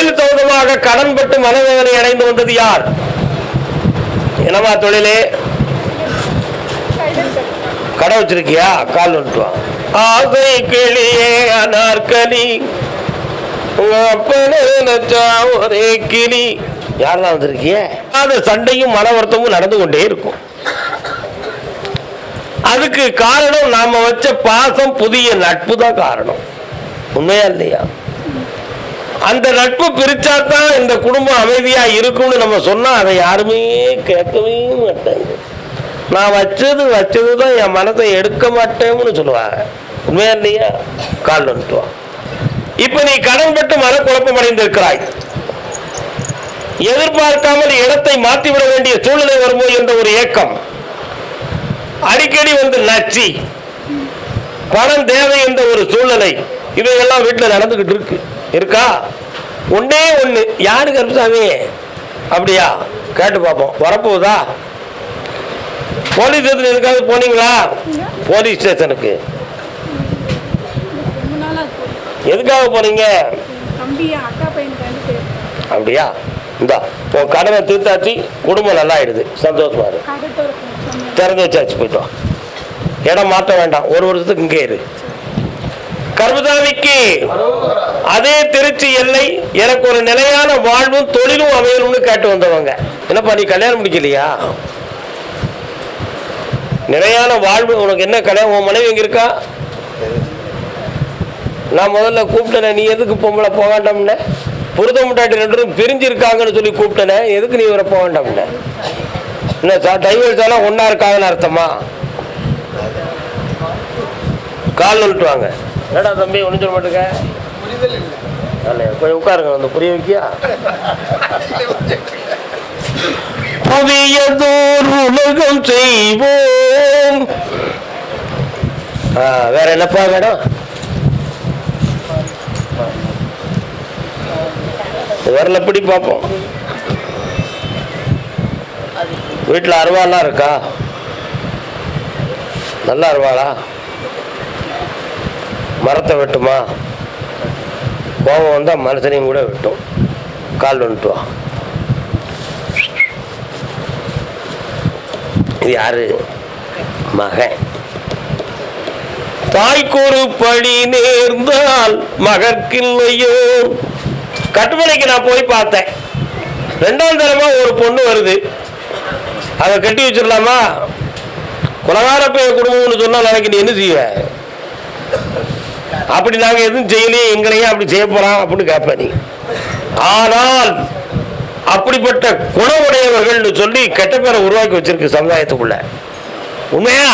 தொழில் சம்பந்தமாக கடன்பட்டு மனவேதனை அடைந்து வந்தது யார்? என்னமா தொழிலே? கடை வச்சிருக்கியா? கால் வந்துட்டுவான் ஆசை கிளியே அனார்கலி உங்க அப்பனே நினைச்சா ஒரே கிளி. யாரெல்லாம் வந்திருக்கிய? அது சண்டையும் மன வருத்தமும் நடந்து கொண்டே இருக்கும். அதுக்கு காரணம் நாம வச்ச பாசம் புதிய நட்பு தான் காரணம். உண்மையா இல்லையா? அந்த நட்பு பிரிச்சாதான் இந்த குடும்பம் அமைதியா இருக்கும்னு நம்ம சொன்னா அதை யாருமே கேட்கவே மாட்டாங்க. நான் வச்சது வச்சது தான் என் மனதை எடுக்க மாட்டேன்னு சொல்லுவாங்க. உண்மையா இல்லையா? கால் வந்துட்டுவான் இப்ப நீ கடன்பட்டு மனக்குழப்பம் அடைந்திருக்கிறாய். எதிர்பார்க்காமல் இடத்தை மாற்றிவிட வேண்டிய சூழ்நிலை வருமோ என்ற ஒரு ஏக்கம். அடிக்கடி வந்து நச்சி. பணம் தேவை என்ற ஒரு சூழ்நிலை. இவையெல்லாம் வீட்டில் நடந்துகிட்டு இருக்கு. இருக்கா? ஒண்ணே ஒன்று யாரு கருப்புசாமி? அப்படியா? கேட்டு பார்ப்போம். வரப்போகுதா? போலீஸ் ஸ்டேஷன் எதுக்காவது போனீங்களா? போலீஸ் ஸ்டேஷனுக்கு. எதுக்காக போனீங்க? அப்படியா? இந்தா உன் கடனை தீர்த்தாச்சு. குடும்பம் நல்லா ஆயிடுது. சந்தோஷமா இரு. திறந்து வச்சாச்சு போயிட்டோம் இடம் மாற்ற வேண்டாம். ஒரு வருஷத்துக்கு இங்கே இரு. கர்மதாமிக்கு அதே திருச்சி எல்லை எனக்கு ஒரு நிலையான வாழ்வும் தொழிலும் அமையணும்னு கேட்டு வந்தவங்க. என்னப்பா நீ கல்யாணம் முடிக்கலையா? நிலையான வாழ்வு உனக்கு என்ன கல்யாணம்? உன் மனைவி எங்க இருக்கா? நான் முதல்ல கூப்பிட்டேனே நீ எதுக்கு பொம்பளை போக வேண்டாம்ன? புருத முட்டாட்டி ரெண்டு பேரும் பிரிஞ்சிருக்காங்கன்னு சொல்லி கூப்பிட்டேனே எதுக்கு நீ இவரை போக வேண்டாம்ன? என்ன சார் டைவர்ஸ் எல்லாம் ஒன்றா இருக்காங்கன்னு அர்த்தமா? கால் நுட்டு வாங்க என்னடா தம்பி ஒன்றும் சொல்ல மாட்டேங்க? இல்லை கொஞ்சம் உட்காருங்க வந்து புரிய வைக்கியா? புதியதோர் உலகம் செய்வோம். வேற என்னப்பா வேணும்? விரல பிடி பார்ப்போம். வீட்டில் அருவாலாம் இருக்கா? நல்ல அருவாளா? மரத்தை வெட்டுமா? கோபம் வந்தால் மனுஷனையும் கூட வெட்டும். கால் வந்துட்டு வா. இது யாரு? மகன். தாய்க்கொரு பழி நேர்ந்தால் மகற்கில்லையோ? கட்டுமலைக்கு நான் போய் பார்த்தேன். ரெண்டாம் தரமா ஒரு பொண்ணு வருது. அதை கட்டி வச்சிடலாமா? குலகார பைய குடும்பம்னு சொன்னால் நாளைக்கு நீ என்ன செய்வ? அப்படி நாங்க எதுவும் செய்யலையே எங்களையும் அப்படி செய்ய போறோம் அப்படின்னு கேட்ப நீ. ஆனால் அப்படிப்பட்ட குணமுடையவர்கள்னு சொல்லி கெட்ட பேரை உருவாக்கி வச்சிருக்கு சமுதாயத்துக்குள்ள. உண்மையா?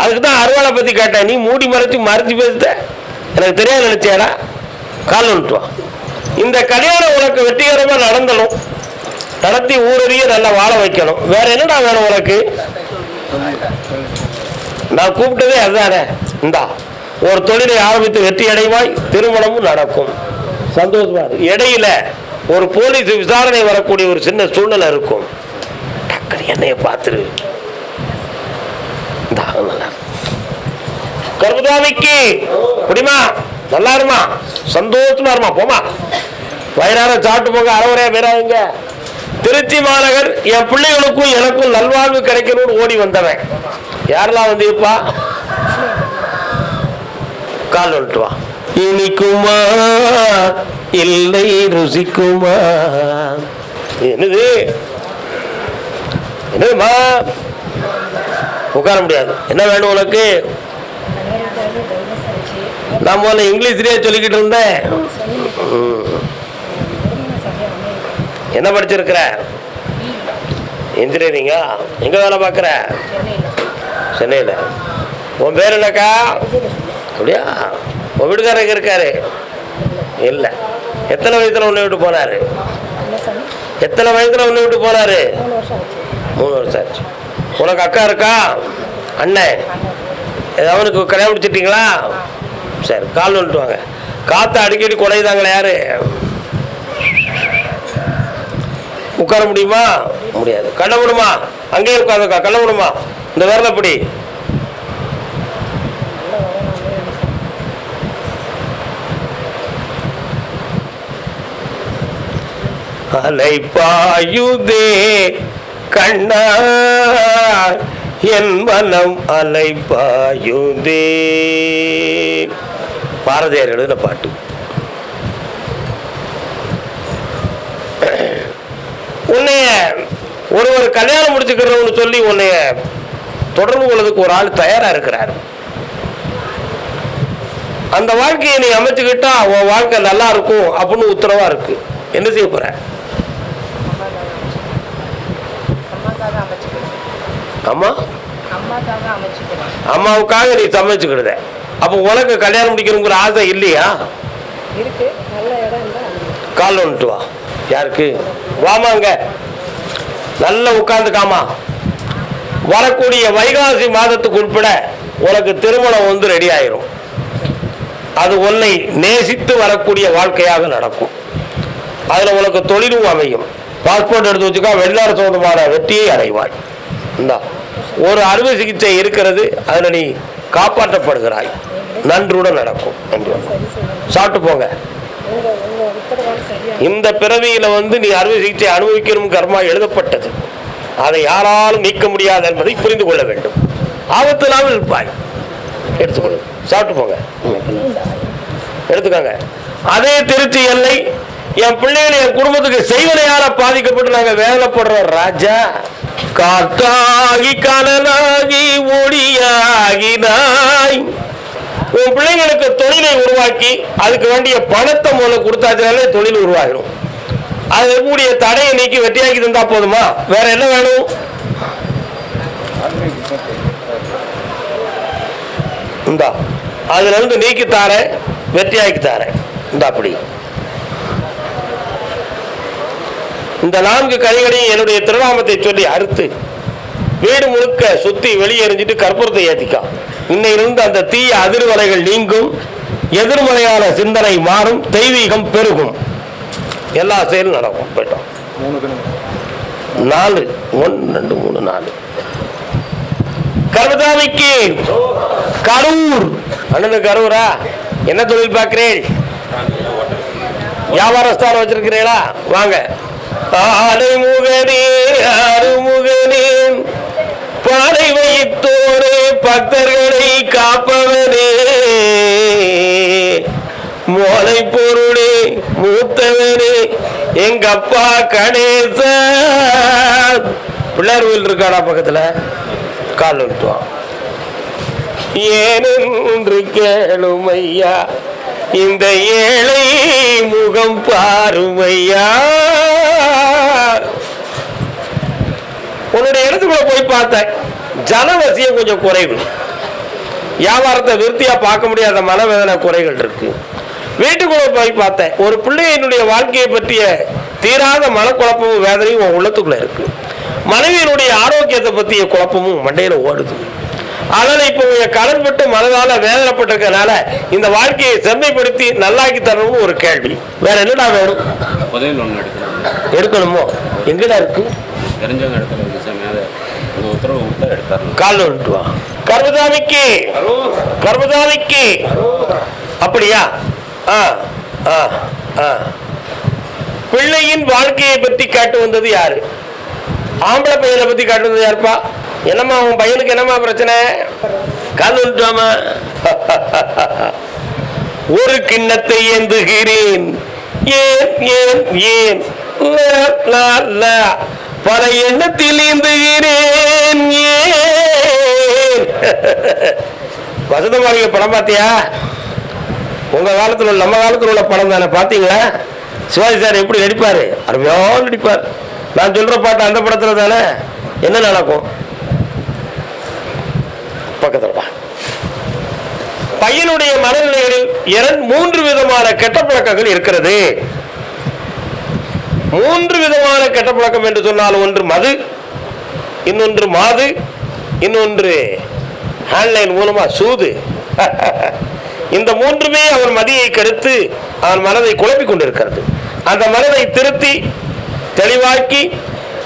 அதுக்கு தான் அருவாளை பத்தி கேட்டேன். நீ மூடி மறைச்சு மறைச்சு பேசுத? எனக்கு தெரியாது நினைச்சியாடா? கால் வந்துட்டு வா. இந்த கல்யாணம் உனக்கு வெற்றிகரமா நடந்தணும். நடத்தி ஊரறிய நல்லா வாழ வைக்கணும். வேற என்னடா வேணும் உனக்கு? நான் கூப்பிட்டதே அதுதானே. இந்தா. ஒரு தொழிலை ஆரம்பித்து வெற்றி அடைவாய் திருமணமும் நடக்கும். சந்தோஷமா. இடையில ஒரு போலீஸ் விசாரணை வரக்கூடிய ஒரு சின்ன சூழ்நிலை இருக்கும். டக்குனு என்னைய பார்த்துரு. கர்மதாமிக்கு குடிமா நல்லா இருமா? சந்தோஷமா இருமா? போமா வயிறார சாப்பிட்டு போங்க அறவரையா பேராங்க திருச்சி மாநகர் என் பிள்ளைகளுக்கும் எனக்கும் நல்வாழ்வு கிடைக்கணும்னு ஓடி வந்தவன். யாரெல்லாம் வந்திருப்பா கால் வந்துட்டு வா இனிக்குமா? இல்லை ருசிக்குமா? என்னது? என்னதுமா உட்கார முடியாது. என்ன வேணும் உனக்கு? நான் முதல்ல இங்கிலீஷ்லயே சொல்லிக்கிட்டு இருந்தேன். என்ன படிச்சிருக்கிற? இன்ஜினியரிங்கா எங்க வேலை பார்க்குற? சென்னையில். உன் பேர் என்னக்கா? அப்படியா? உன் வீட்டுக்காரர் எங்க இருக்காரு? இல்லை. எத்தனை வயசுல உன்னை விட்டு போனாரு? எத்தனை வயசுல உன்னை விட்டு போனாரு? மூணு வருஷம் ஆச்சு. உனக்கு அக்கா இருக்கா? அண்ணன் அவனுக்கு கல்யாணம் முடிச்சிட்டீங்களா? சரி கால் வந்துட்டு வாங்க. காற்று அடிக்கடி குறையுதாங்களே யாரு? உட்கார முடியுமா? முடியாது. கண்ண விடுமா அங்கேயே உட்காந்துக்கா. கண்ண விடுமா இந்த விரல அலை பாயுதே கண்ணா என் மனம் பாயுதே. பாரதியார் எழுதின பாட்டு. உன்னைய ஒருவர் கல்யாணம் முடிச்சுக்கிறவன்னு சொல்லி உன்னைய தொடர்பு கொள்வதுக்கு ஒரு ஆள் தயாரா இருக்கிறார். அந்த வாழ்க்கையை நீ அமைச்சுக்கிட்டா உன் வாழ்க்கை நல்லா இருக்கும் அப்படின்னு உத்தரவா இருக்கு. என்ன செய்ய போற? அம்மா? அம்மாவுக்காக நீ சமைச்சுக்கிடுத. அப்போ உனக்கு கல்யாணம் முடிக்கணுங்கிற ஆசை இல்லையா? கால் வந்துட்டு வா. யாருக்கு? வாமாங்க. நல்லா உட்காந்துக்காமா. வரக்கூடிய வைகாசி மாதத்துக்கு உட்பட உனக்கு திருமணம் வந்து ரெடி ஆயிரும். அது உன்னை நேசித்து வரக்கூடிய வாழ்க்கையாக நடக்கும். அதில் உனக்கு தொழிலும் அமையும். பாஸ்போர்ட் எடுத்து வச்சுக்கா வெளிநாடு சொந்தமான வெற்றியை அடைவாய். இந்தா ஒரு அறுவை சிகிச்சை இருக்கிறது அதில் நீ காப்பாற்றப்படுகிறாய். நன்றுடன் நடக்கும் நன்றி சாப்பிட்டு போங்க. இந்த பிறவியில வந்து நீ அறுவை சிகிச்சை அனுபவிக்கணும் கர்மா எழுதப்பட்டது. அதை யாராலும் நீக்க முடியாது என்பதை புரிந்து கொள்ள வேண்டும். ஆபத்தில்லாமல் இருப்பாய். எடுத்துக்கொள்ளு சாப்பிட்டு போங்க. எடுத்துக்கோங்க. அதே திருச்சி எல்லை என் பிள்ளைகள் என் குடும்பத்துக்கு செய்வனையால பாதிக்கப்பட்டு நாங்கள் வேதனைப்படுறோம் ராஜா? காத்தாகி கனலாகி ஒளியாகினாய். உன் பிள்ளைங்களுக்கு தொழிலை உருவாக்கி அதுக்கு வேண்டிய பணத்தை முதல்ல கொடுத்தாச்சுனாலே தொழில் உருவாகிடும் அது கூடிய தடையை நீக்கி வெட்டியாக்கி தந்தா போதுமா? வேற என்ன வேணும்? இந்தா அதுல இருந்து நீக்கி தாரேன் வெற்றியாக்கி தாரேன். இந்தா அப்படி. இந்த நான்கு கனிகளையும் என்னுடைய திருநாமத்தை சொல்லி அறுத்து வீடு முழுக்க சுத்தி வெளியெறிஞ்சிட்டு கற்பூரத்தை ஏத்திக்கா. இன்னையிலிருந்து அந்த தீய அதிர்வலைகள் நீங்கும் எதிர்மறையான சிந்தனை மாறும் தெய்வீகம் பெருகும். எல்லா செயலும் நடக்கும். போயிட்டோம். நாலு ஒன்று ரெண்டு மூணு நாலு. கர்மதாமிக்கு கரூர். அண்ணனு கரூரா? என்ன தொழில் பார்க்கிறேன் வியாபார ஸ்தானம் வச்சிருக்கிறீங்களா வாங்க. ஆலை முகனே அருமுகனே. பாறை வைத்தோரே பக்தர்களை காப்பவனே. மோலை பொருளே மூத்தவனே. எங்க அப்பா கணேச பிள்ளையார் கோயில் இருக்காடா பக்கத்துல? கால் விட்டுவான் ஏனென்று கேளுமையா இந்த ஏழை முகம் பாருமையா? உன்னுடைய இடத்துக்குள்ள போய் பார்த்தேன். ஜனவசியம் கொஞ்சம் குறைவு. வியாபாரத்தை விருத்தியா பார்க்க முடியாத மனவேதனை குறைகள் இருக்கு. வீட்டுக்குள்ள போய் பார்த்தேன். ஒரு பிள்ளையினுடைய வாழ்க்கையை பற்றிய தீராத மனக்குழப்பமும் வேதனையும் உன் உள்ளத்துக்குள்ள இருக்கு. மனைவியினுடைய ஆரோக்கியத்தை பற்றிய குழப்பமும் மண்டையில ஓடுது. அதனால இப்போ என் கடன் பட்டு மனதால வேதனைப்பட்டிருக்கனால இந்த வாழ்க்கையை செம்மைப்படுத்தி நல்லாக்கி தரணும்னு ஒரு கேள்வி. வேற என்னடா வேணும்? புதையல் ஒன்று எடுக்கணும். எடுக்கணுமோ? எங்கடா இருக்கு? தெரிஞ்சவங்க இடத்துல இருக்கு சாமி அதை உங்கள் உத்தரவு கொடுத்தா எடுத்தாரணும் கால் வந்துட்டு வா. கர்மதாமிக்கு கர்மதாமிக்கு அப்படியா? ஆ ஆ ஆ. பிள்ளையின் வாழ்க்கையை பற்றி காட்டு வந்தது யாரு? ஆம்பளை பையனை பத்தி காட்டு வந்தது யாருப்பா? என்னம்மா உன் பையனுக்கு என்னம்மா பிரச்சனை? கால் விட்டுவாமா ஒரு கிண்ணத்தை ஏந்துகிறேன். ஏன் ஏன் ஏன்? பல எண்ணத்தில் ஏந்துகிறேன். ஏன்? வசந்தமாளிகை படம் பார்த்தியா? உங்க காலத்தில் உள்ள நம்ம காலத்தில் உள்ள படம் தானே பார்த்தீங்களா? சிவாஜி சார் எப்படி நடிப்பாரு? அருமையாக நடிப்பார். நான் சொல்ற பாட்டு அந்த படத்துல தானே? என்ன நடக்கும் பக்கத்தில் வா. பையனுடைய மனநிலைகளில் இரண்டு மூன்று விதமான கெட்ட பழக்கங்கள் இருக்கிறது. மூன்று விதமான கெட்ட பழக்கம் என்று சொன்னால் ஒன்று மது இன்னொன்று மாது இன்னொன்று ஆன்லைன் மூலமா சூது. இந்த மூன்றுமே அவன் மதியை கெடுத்து அவன் மனதை குழப்பிக் கொண்டிருக்கிறது. அந்த மனதை திருத்தி தெளிவாக்கி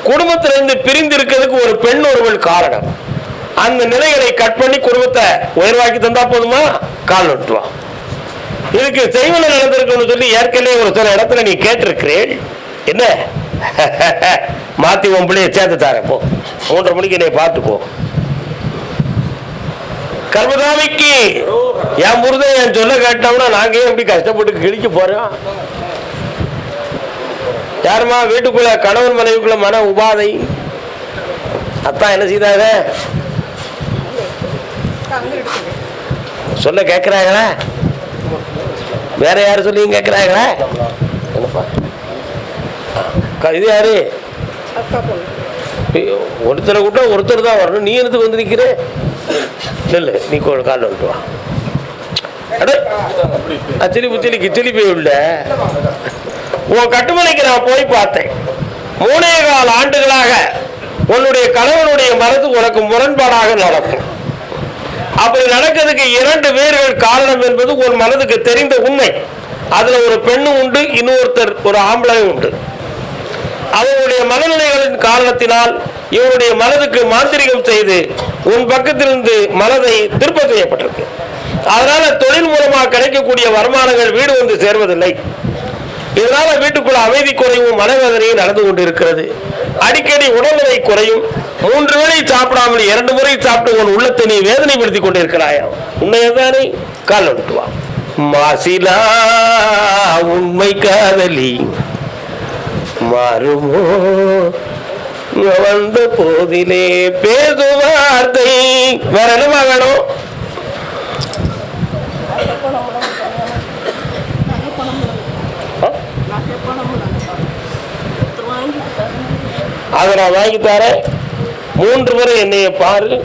குடும்பத்திலிருந்து பிரிந்து இருக்கிறதுக்கு ஒரு பெண் ஒருவள் காரணம். அந்த நிலைகளை கட் பண்ணி குடும்பத்தை உயர்வாக்கி தந்தா போதுமா? கால் நட்டுவான் இதுக்கு செய்வன நடந்திருக்குன்னு சொல்லி ஏற்கனவே ஒரு சில இடத்துல நீ கேட்டிருக்கிறேன். என்ன? மாத்தி உன் பிள்ளைய சேர்த்து தாரேன் போ. மூன்றரை மணிக்கு என்னை பார்த்து போ. கர்மதாமிக்கு என் முருதன் என் சொல்ல கேட்டோம்னா நாங்க எப்படி கஷ்டப்பட்டு கிழிக்க போறோம்? யாருமா வீட்டுக்குள்ள கணவன் மனைவிக்குள்ள மன உபாதை? அத்தான் என்ன செய்தாங்க? சொல்ல கேட்கிறாங்களா வேற யாரு சொல்லி கேட்கிறாங்களா என்னப்பா? இது யாரு? ஒருத்தரை கூட்ட ஒருத்தர் தான் வரணும். நீ எனக்கு வந்து நிக்கிற? இல்ல நீ காலில் வந்துட்டு வா. புச்சிலி கிச்சிலி போய் உள்ள உன் கட்டுமலைக்கு நான் போய் பார்த்தேன். மூணே கால் ஆண்டுகளாக உன்னுடைய கணவனுடைய மனது உனக்கு முரண்பாடாக நடக்கும். அப்படி நடக்கிறதுக்கு இரண்டு பேர்கள் காரணம் என்பது உன் மனதுக்கு தெரிந்த உண்மை. அதுல ஒரு பெண்ணும் உண்டு இன்னொருத்தர் ஒரு ஆம்பளை உண்டு. அவருடைய மனநிலைகளின் காரணத்தினால் இவருடைய மனதுக்கு மாந்திரிகம் செய்து உன் பக்கத்திலிருந்து மனதை திருப்ப செய்யப்பட்டிருக்கு. அதனால தொழில் மூலமாக கிடைக்கக்கூடிய வருமானங்கள் வீடு வந்து சேர்வதில்லை. இதனால வீட்டுக்குள்ள அமைதி குறைவும் மனவேதனையும் நடந்து கொண்டிருக்கிறது. அடிக்கடி உடல்நிலை குறையும். மூன்று வேளை சாப்பிடாமல் இரண்டு முறை சாப்பிட்டு உன் உள்ளத்தை நீ வேதனைப்படுத்திக் கொண்டிருக்கிறாயா? உண்மையதானே? கால் விட்டு மாசிலா உண்மை காதலி மாறுமோ? வந்த போதிலே பேசுவார்த்தை வேற என்னமா வேணும் நகை பணம் நகை பணம் ஆ? நகை பணம் ஒருத்தர் வாங்கிட்டு தரணும் அதை நான் வாங்கி தரேன். மூன்று முறை என்னைய பாரு.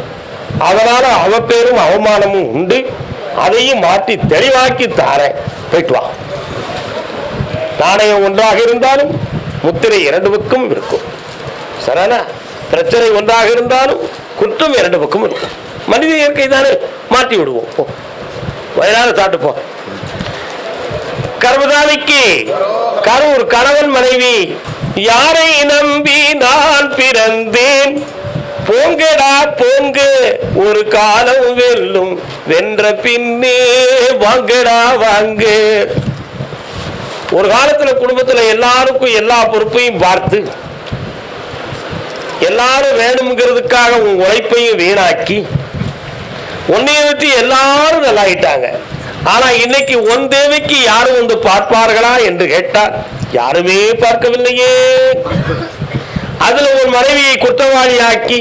அதனால அவ பேரும் அவமானமும் உண்டு. அதையும் மாற்றி தெளிவாக்கி தாரேன். போயிட்டு வா. நாணயம் ஒன்றாக இருந்தாலும் முத்திரை இரண்டு பக்கம் இருக்கும். சரியான பிரச்சனை ஒன்றாக இருந்தாலும் குற்றம் இரண்டு பக்கம் இருக்கும். மனித இயற்கை தானே மாற்றி விடுவோம். போ. வயலான சாப்பிட்டு கரு ஒரு கணவன் மனைவி யாரை நம்பி நான் பிறந்தேன்? போங்கடா போங்க. ஒரு காலம் வெல்லும். வென்ற பின்னே வாங்கடா வாங்க. ஒரு காலத்துல குடும்பத்துல எல்லாருக்கும் எல்லா பொறுப்பையும் பார்த்து எல்லாரும் வேணுங்கிறதுக்காக உன் உழைப்பையும் வீணாக்கி உன்னைய வச்சு எல்லாரும் நல்லாயிட்டாங்க. ஆனா இன்னைக்கு உன் தேவைக்கு யாரும் வந்து பார்ப்பார்களா என்று கேட்டார் யாருமே பார்க்கவில்லையே. அதுல ஒரு மனைவியை குற்றவாளியாக்கி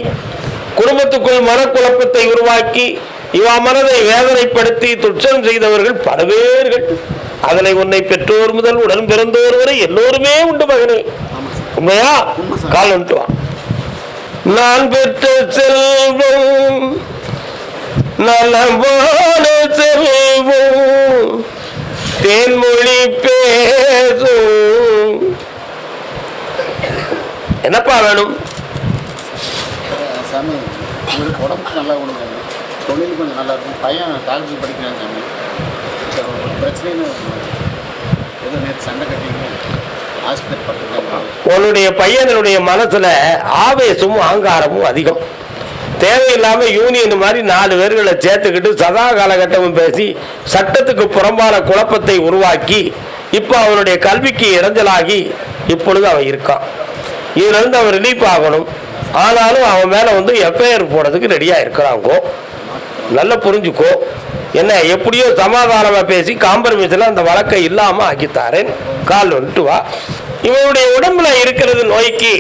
குடும்பத்துக்குள் மனக்குழப்பத்தை உருவாக்கி இவா மனதை வேதனைப்படுத்தி துச்சம் செய்தவர்கள் பல பேர்கள். அதனை உன்னை பெற்றோர் முதல் உடன் பிறந்தோர் வரை எல்லோருமே உண்டு மகனே. உண்மையா? கால் வந்துட்டுவா நான் பெற்ற செல்வம் நலமான செல்வம் தேன்மொழி பேசும். என்னப்பா வேணும்? சாமி உங்களுக்கு உடம்புக்கு நல்லா கொடுங்க தொழில் கொஞ்சம் நல்லா இருக்கும். பையன் டாக்டர் படிக்கிறான் சாமி. பிரச்சனைன்னு ஏதோ நேற்று சண்டை கட்டிங்க ஆஸ்பத்திரி பக்கத்தில். உன்னுடைய பையனுடைய மனசுல ஆவேசமும் ஆங்காரமும் அதிகம். தேவையில்லாம யூனியன் மாதிரி நாலு பேர்களை சேர்த்துக்கிட்டு சதா காலகட்டமும் பேசி சட்டத்துக்கு புறம்பான குழப்பத்தை உருவாக்கி இப்போ அவனுடைய கல்விக்கு இறஞ்சலாகி இப்பொழுது அவன் இருக்கான். இதுலேருந்து அவன் ரிலீஃப் ஆகணும். ஆனாலும் அவன் மேலே வந்து எஃப்ஐஆர் போடுறதுக்கு ரெடியாக இருக்கிறாங்கோ. நல்லா புரிஞ்சுக்கோ. என்ன எப்படியோ சமாதானமாக பேசி காம்ப்ரமைஸ்ல அந்த வழக்கை இல்லாமல் ஆக்கித்தாரேன். கால் வந்துட்டு வா. இவனுடைய உடம்புல இருக்கிறது நோய்க்கு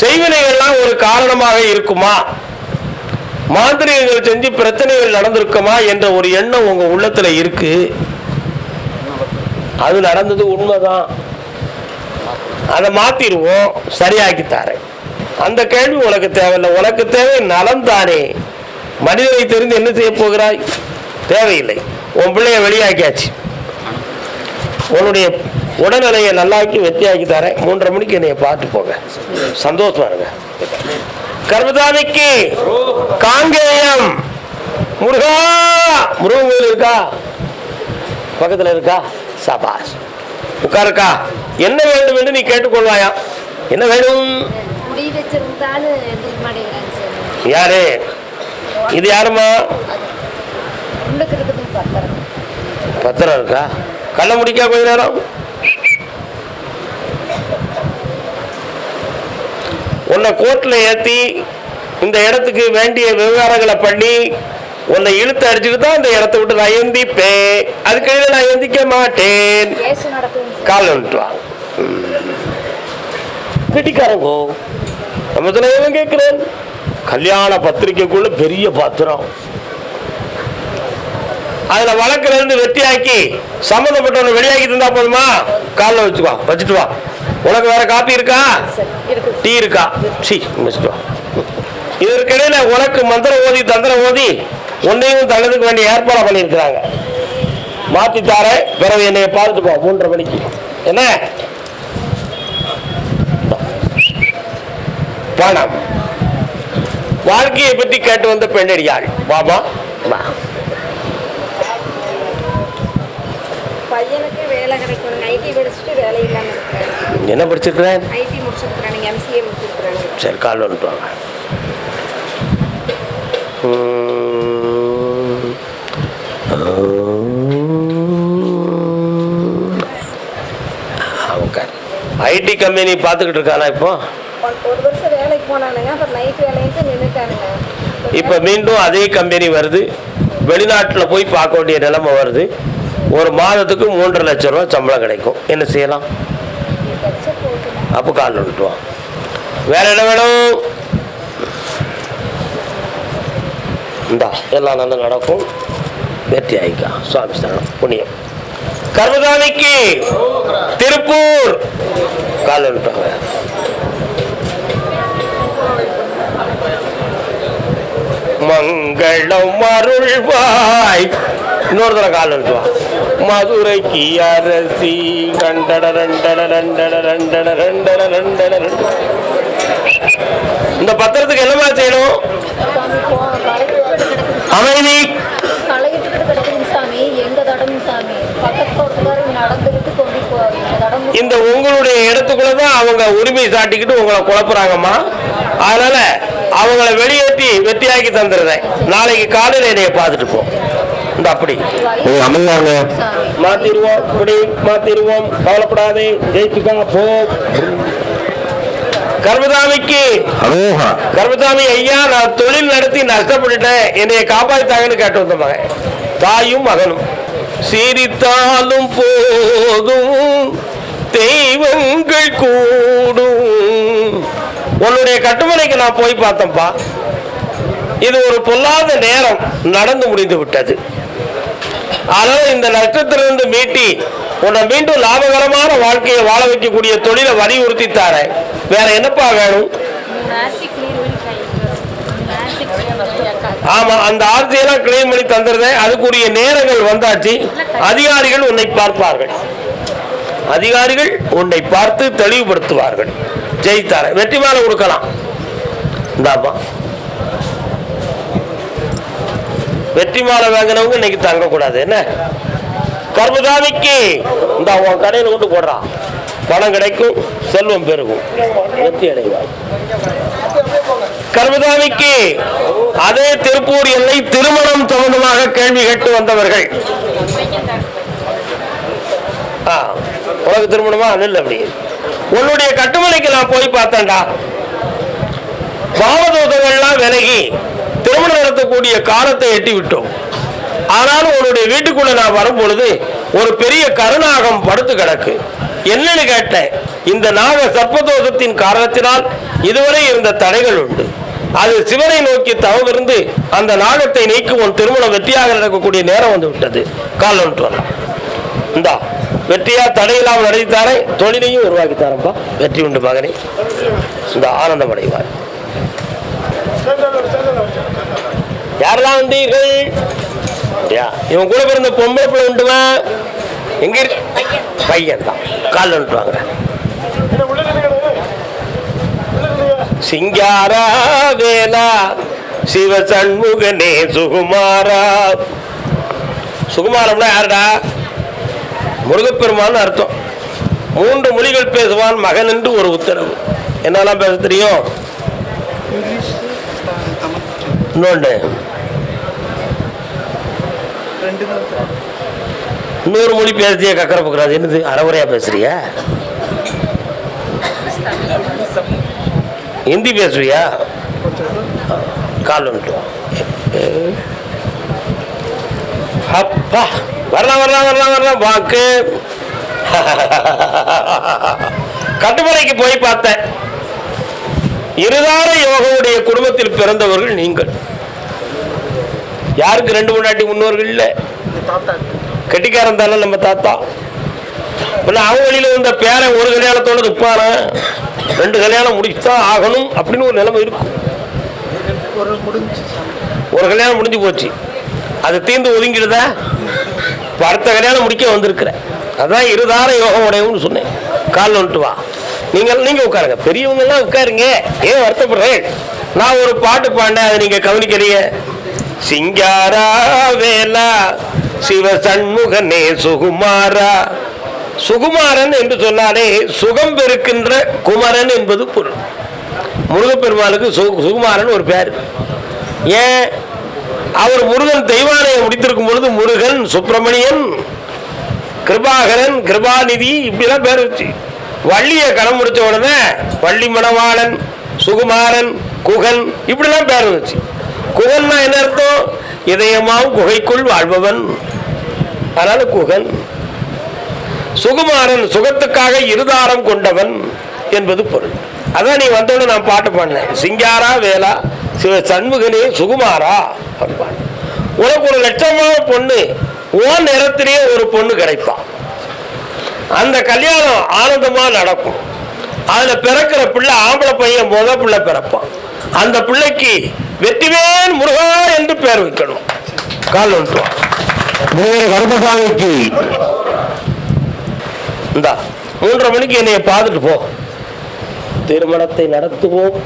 செய்வினைகள்லாம் ஒரு காரணமாக இருக்குமா? மாந்திரிகங்கள் செஞ்சு பிரச்சனைகள் நடந்திருக்குமா என்ற ஒரு எண்ணம் உங்க உள்ளத்துல இருக்கு. அது நடந்தது உண்மைதான். அதை மாத்திடுவோம். சரியாக்கி தாரேன். அந்த கேள்வி உனக்கு தேவையில்லை. உனக்கு தேவை நலம் தானே. மனிதனை தெரிந்து என்ன செய்ய போகிறாய்? தேவையில்லை. உன் பிள்ளைய வெளியாக்கியாச்சு. உன்னுடைய உடல்நிலையை நல்லாக்கி வெற்றியாக்கி தரேன். மூன்றரை மணிக்கு என்னைய பார்த்து போங்க. சந்தோஷமா இருங்க. கர்மதாமிக்கு காங்கேயம். முருகா! முருகன் கோயில் இருக்கா? பக்கத்துல இருக்கா? சபாஷ். உட்காருக்கா? என்ன வேண்டும் என்று நீ கேட்டுக்கொள்வாயா? என்ன வேணும் யாரு? இது யாருமா பத்திரம் இருக்கா? கள்ள முடிக்கா கொஞ்ச நேரம்? உன்னை கோர்ட்டில் ஏற்றி இந்த இடத்துக்கு வேண்டிய விவகாரங்களை பண்ணி உன்னை இழுத்து அடிச்சுட்டு தான் இந்த இடத்த விட்டு நான் எந்திப்பேன். அதுக்கு நான் எந்திக்க மாட்டேன். கால் வந்துட்டுவாங்க கெட்டிக்காரங்கோ நம்ம தலைவன் கேட்கிறேன்? கல்யாண பத்திரிக்கைக்குள்ள பெரிய பாத்திரம். அதுல வழக்குல இருந்து வெட்டியாக்கி சம்மந்தப்பட்டவனை வெளியாக்கி தந்தா போதுமா? காலில் வச்சுக்கோ வச்சுட்டு வா. உனக்கு வேற காப்பி இருக்கா? டீ இருக்கா? சி இதற்கிடையில உனக்கு மந்திரம் ஓதி தந்திரம் ஓதி உன்னையும் தள்ளதுக்கு வேண்டிய ஏற்பாடு பண்ணியிருக்கிறாங்க. மாத்தி தாரேன். பிறகு என்னைய பார்த்துக்கோ மூன்றரை மணிக்கு. என்ன? பணம். வாழ்க்கையை பற்றி கேட்டு வந்த பெண்ணடியாள் வா பையனுக்கு வேலை கிடைக்கணும். ஐடி படிச்சுட்டு வேலை இல்லாமல் என்ன படிச்சிருக்கிறேன்? சரி கால் வந்துட்டு வாங்க ஐடி கம்பெனி பார்த்துக்கிட்டு இருக்கானா இப்போ? இப்போ மீண்டும் அதே கம்பெனி வருது. வெளிநாட்டில் போய் பார்க்க வேண்டிய நிலைமை வருது. ஒரு மாதத்துக்கு மூன்றரை லட்சம் ரூபா சம்பளம் கிடைக்கும். என்ன செய்யலாம்? அப்போ கால் வந்துட்டு வா. வேற என்ன வேணும்? இந்தா எல்லாம் நல்லா நடக்கும். வெற்றி ஆயிக்கா. சுவாமி ஸ்தானம் புண்ணியம். கருதாணிக்கு திருப்பூர். கால் வந்துட்டாங்க மங்களம் அருள்வாய். இன்னொரு தடவை கால் வந்துட்டு வா. மதுரைக்கு அரசி ரண்டட ரண்டட ரண்டட ரண்டட ரண்டட ரண்டட ரண்டட. இந்த பத்திரத்துக்கு என்னமா செய்யணும்? அமைதி. இந்த உங்களுடைய இடத்துக்குள்ளதான் அவங்க உரிமை சாட்டிக்கிட்டு உங்களை குழப்புறாங்கம்மா. அதனால அவங்கள வெளியேற்றி வெற்றியாக்கி தந்துடுறேன். நாளைக்கு காலையில் என்னைய பார்த்துட்டு போ. இந்த அப்படி. அமைந்தாங்க மாத்திருவோம் இப்படி மாத்திருவோம் கவலைப்படாதே ஜெயிச்சுக்கா போ. கர்மதாமிக்கு கர்மதாமி ஐயா நான் தொழில் நடத்தி நஷ்டப்பட்டுட்டேன். என்னைய காப்பாத்தாங்கன்னு கேட்டு வந்த மகன். தாயும் மகனும். சிரித்தாலும் போதும் தெய்வங்கள் கூடும். உன்னுடைய கட்டுமனைக்கு நான் போய் பார்த்தேன்ப்பா. இது ஒரு பொல்லாத நேரம் நடந்து முடிந்து விட்டது. அதனால இந்த நஷ்டத்திலிருந்து மீட்டி உன்னை மீண்டும் லாபகரமான வாழ்க்கையை வாழ வைக்கக்கூடிய தொழிலை வலியுறுத்தி தாரேன் வேற என்னப்பா வேணும்? ஆமா அந்த ஆர்த்தியெல்லாம் கிளைம் பண்ணி தந்துருந்தேன் அதுக்குரிய நேரங்கள் வந்தாச்சு. அதிகாரிகள் உன்னை பார்ப்பார்கள். அதிகாரிகள் உன்னை பார்த்து தெளிவுபடுத்துவார்கள். ஜெயித்தார. வெற்றி மேல கொடுக்கலாம். இந்தாப்பா வெற்றி மாலை வாங்கினவங்க இன்னைக்கு தங்கக்கூடாது என்ன? கர்மதாமிக்கு இந்த உன் கடையில் கொண்டு போடுறான் பணம் கிடைக்கும் செல்வம் பெருகும். வெற்றி அடைவார் கர்மதாமிக்கு அதே திருப்பூர் எல்லை திருமணம் சம்பந்தமாக கேள்வி கேட்டு வந்தவர்கள். ஆ, உனக்கு திருமணமா? இல்லை அப்படி. உன்னுடைய கட்டுமலைக்கு நான் போய் பார்த்தேன்டா. பாவதூதங்கள்லாம் விலகி திருமணம் நடத்தக்கூடிய காலத்தை எட்டி விட்டோம் ஆனாலும் உன்னுடைய வீட்டுக்குள்ள நான் வரும்பொழுது ஒரு பெரிய கருநாகம் படுத்து கிடக்கு. என்னன்னு கேட்டேன். இந்த நாக சர்ப்பதோஷத்தின் காரணத்தினால் இதுவரை இருந்த தடைகள் உண்டு. அது சிவனை நோக்கி தவமிருந்து அந்த நாகத்தை நீக்கி உன் திருமணம் வெற்றியாக நடக்கக்கூடிய நேரம் வந்து விட்டது. கால் வந்துட்டு வரலாம். இந்தா வெற்றியா தடையில்லாமல் நடத்தித்தாரே தொழிலையும் உருவாக்கி வெற்றி உண்டு மகனே. இந்த ஆனந்தம் அடைவார் யாரெல்லாம் வந்தீர்கள்? இவன் கூட பிறந்த பொம்பளை பிள்ளை உண்டுமா? எங்க இருக்கு பையன் தான் கால் வந்துட்டுவாங்க சிங்காரா வேலா சிவ சண்முகனே சுகுமாரா. சுகுமாரம்னா யாருடா? முருகப்பெருமான் அர்த்தம். மூன்று மொழிகள் பேசுவான் மகன் என்று ஒரு உத்தரவு. என்னெல்லாம் பேச தெரியும்? இன்னொன்று இன்னொரு மொழி பேசுறியா கக்கரை பக்கறாது என்னது அறவுரையா பேசுறியா? ஹிந்தி பேசுவியா? கால் வந்துட்டு அப்பா வரலாம் வரலாம் வரலாம் வரலாம் வாக்கு. கட்டுமலைக்கு போய் பார்த்தேன். இருதார யோகவுடைய குடும்பத்தில் பிறந்தவர்கள் நீங்கள். யாருக்கு ரெண்டு முன்னாடி முன்னோர்கள் இல்லை? கெட்டிக்காரன் தானே நம்ம தாத்தா? பின்ன அவங்க வழியில வந்த பேரன் ஒரு கல்யாணத்தோட துப்பான ரெண்டு கல்யாணம் முடிச்சுதான் ஆகணும் அப்படின்னு ஒரு நிலைமை இருக்கும். ஒரு கல்யாணம் முடிஞ்சு போச்சு. அது தீர்ந்து ஒதுங்கிடுதா? அடுத்த கல்யாணம் முடிக்க வந்திருக்கிறேன் அதான் இருதார யோகம் உடையவும்னு சொன்னேன். காலில் வந்துட்டு வா. நீங்கள் நீங்கள் உட்காருங்க. பெரியவங்கெல்லாம் உட்காருங்க. ஏன் வருத்தப்படுறேன் நான் ஒரு பாட்டு பாண்டேன் அதை நீங்கள் கவனிக்கிறீங்க சிங்காரா வேலா. சிவ சண்முகனே சுகுமாரா. சுகுமாரன் என்று சொன்னாலே சுகம் பெருக்கின்ற குமரன் என்பது பொருள். முருகப்பெருமாளுக்கு சு- சுகுமாரன் ஒரு பேர். ஏன்? அவர் முருகன் தெய்வாலயம் முடித்திருக்கும் பொழுது முருகன் சுப்பிரமணியன் கிருபாகரன் கிருபாநிதி இப்படிலாம் பேர் வச்சு. வள்ளியை கணம் முடிச்ச உடனே வள்ளி மணவாளன் சுகுமாரன் குகன் இப்படிலாம் பேர் வச்சு. குகன்னா என்ன அர்த்தம்? இதயமாவும் குகைக்குள் வாழ்பவன். அதனால குகன் சுகுமாரன் சுகத்துக்காக இருதாரம் கொண்டவன் என்பது பொருள். அதான் நீ வந்தோட நான் பாட்டு பாடினேன். சிங்காரா வேலா சிவ சண்முகனே சுகுமாரா அப்படின்னு. உனக்கு ஒரு லட்சமான பொண்ணு ஓன் நேரத்திலேயே ஒரு பொண்ணு கிடைப்பான் அந்த கல்யாணம் ஆனந்தமா நடக்கும். அதுல பிறக்கிற பிள்ளை ஆம்பளை பையன் போத பிள்ளை பிறப்பான். அந்த பிள்ளைக்கு வெற்றிவேன் முருகா என்று பேர் வைக்கணும். கால் வந்துட்டுவான் கருப்பசாமிக்கு. இந்தா மூன்றரை மணிக்கு என்னைய பார்த்துட்டு போ. திருமணத்தை நடத்துவோம்.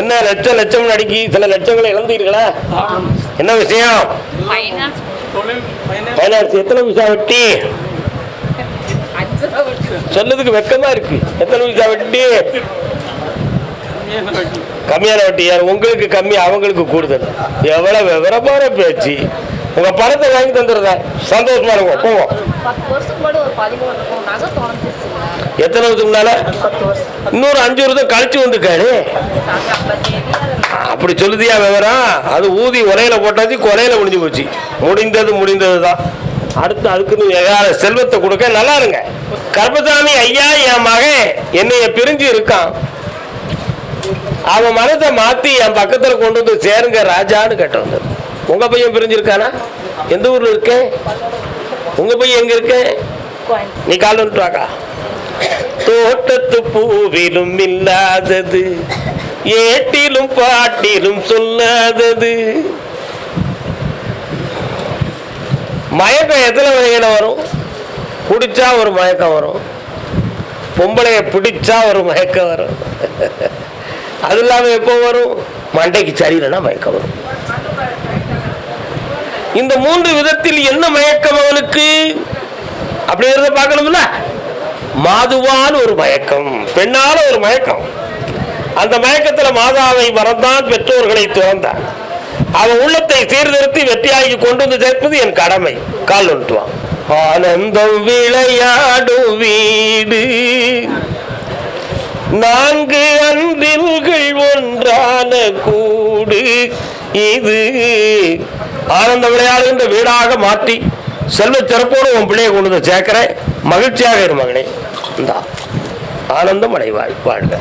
என்ன லட்சம் லட்சம் நடிக்கி சில லட்சங்களை இழந்தீர்களா? என்ன விஷயம்? ஃபைனான்ஸ் எத்தனை விசா வெட்டி? சொன்னதுக்கு வெக்கமா இருக்கு. எத்தனை விசா வெட்டி. கம்மியான வட்டி. யார் உங்களுக்கு கம்மி அவங்களுக்கு கூடுதல். எவ்வளவு விவரமான பேச்சு. உங்க பணத்தை வாங்கி தந்துடுறத? சந்தோஷமா இருக்கும். போவோம் எத்தனை வருஷத்துக்கு முன்னால? இன்னொரு அஞ்சு வருஷம் கழிச்சு வந்திருக்காரு அப்படி சொல்லுதியா விவரம்? அது ஊதி உலையில போட்டாச்சு கொலையில முடிஞ்சு போச்சு. முடிந்தது முடிந்தது தான். அடுத்து அதுக்குன்னு செல்வத்தை கொடுக்க நல்லா இருங்க. கர்மசாமி ஐயா என் மகன் என்னைய பிரிஞ்சு இருக்கான். அவன் மனத்தை மாத்தி என் பக்கத்துல கொண்டு வந்து சேருங்க ராஜான்னு கேட்ட வந்தது உங்க பையன் பிரிஞ்சிருக்கானா? எந்த ஊர்ல இருக்கேன் உங்க பையன் எங்க இருக்கேன் நீ கால் வந்துட்டாக்கா தோட்டத்து பூவிலும் இல்லாதது ஏட்டிலும் பாட்டிலும் சொல்லாதது. மயக்கம் எத்தனை வகையில் வரும்? குடிச்சா ஒரு மயக்கம் வரும். பொம்பளைய பிடிச்சா ஒரு மயக்கம் வரும். அது இல்லாம எப்போ வரும்? மண்டைக்கு சரியில்லைன்னா மயக்கம் வரும். இந்த மூன்று விதத்தில் என்ன மயக்கம் அவனுக்கு அப்படிங்கிறத பார்க்கணும்ல? மாதுவான ஒரு மயக்கம். பெண்ணால ஒரு மயக்கம். அந்த மயக்கத்துல மாதாவை மறந்தான் பெற்றோர்களை துறந்தான். அவன் உள்ளத்தை சீர்திருத்தி வெற்றியாகி கொண்டு வந்து சேர்ப்பது என் கடமை. கால் ஒன்றுவான் ஆனந்தம் விளையாடும் வீடு. நான்கு அன்பில்கள் ஒன்றான கூடு இது. ஆனந்த விளையாடுகின்ற வீடாக மாற்றி செல்வ சிறப்போடு உன் பிள்ளையை கொண்டு வந்து சேர்க்கிறேன். மகிழ்ச்சியாக இரு மகனே. ஆனந்தம் அடைவாய் வாழ்க.